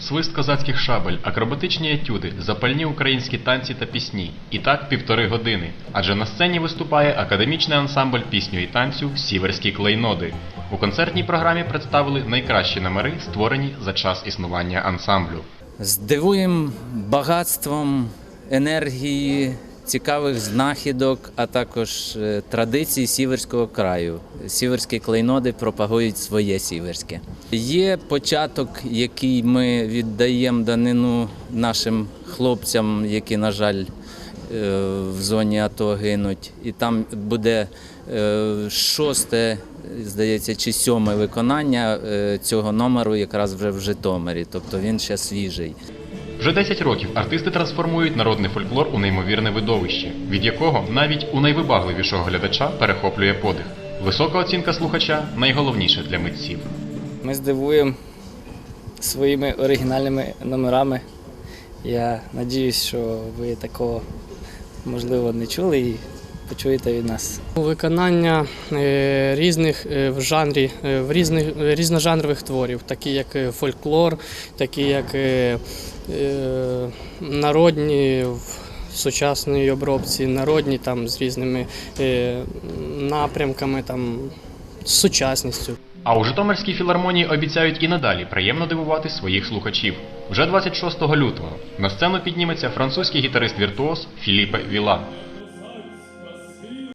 свист козацьких шабель, акробатичні етюди, запальні українські танці та пісні. І так півтори години. Адже на сцені виступає академічний ансамбль пісню і танцю Сіверські клейноди. У концертній програмі представили найкращі номери, створені за час існування ансамблю. Здивуємо багатством енергії, цікавих знахідок, а також е, традицій сіверського краю. Сіверські клейноди пропагують своє сіверське. Є початок, який ми віддаємо данину нашим хлопцям, які, на жаль, е, в зоні АТО гинуть. І там буде е, шосте, здається, чи сьоме виконання цього номеру якраз вже в Житомирі, тобто він ще свіжий. Вже 10 років артисти трансформують народний фольклор у неймовірне видовище, від якого навіть у найвибагливішого глядача перехоплює подих. Висока оцінка слухача найголовніше для митців. Ми здивуємо своїми оригінальними номерами. Я надіюсь, що ви такого можливо не чули і почуєте від нас. Виконання е, різних е, в жанрі, е, в різних різножанрових творів, такі як фольклор, такі як народні в сучасній обробці, народні там з різними напрямками, там з сучасністю. А у Житомирській філармонії обіцяють і надалі приємно дивувати своїх слухачів. Вже 26 лютого на сцену підніметься французький гітарист-віртуоз Філіпе Вілан.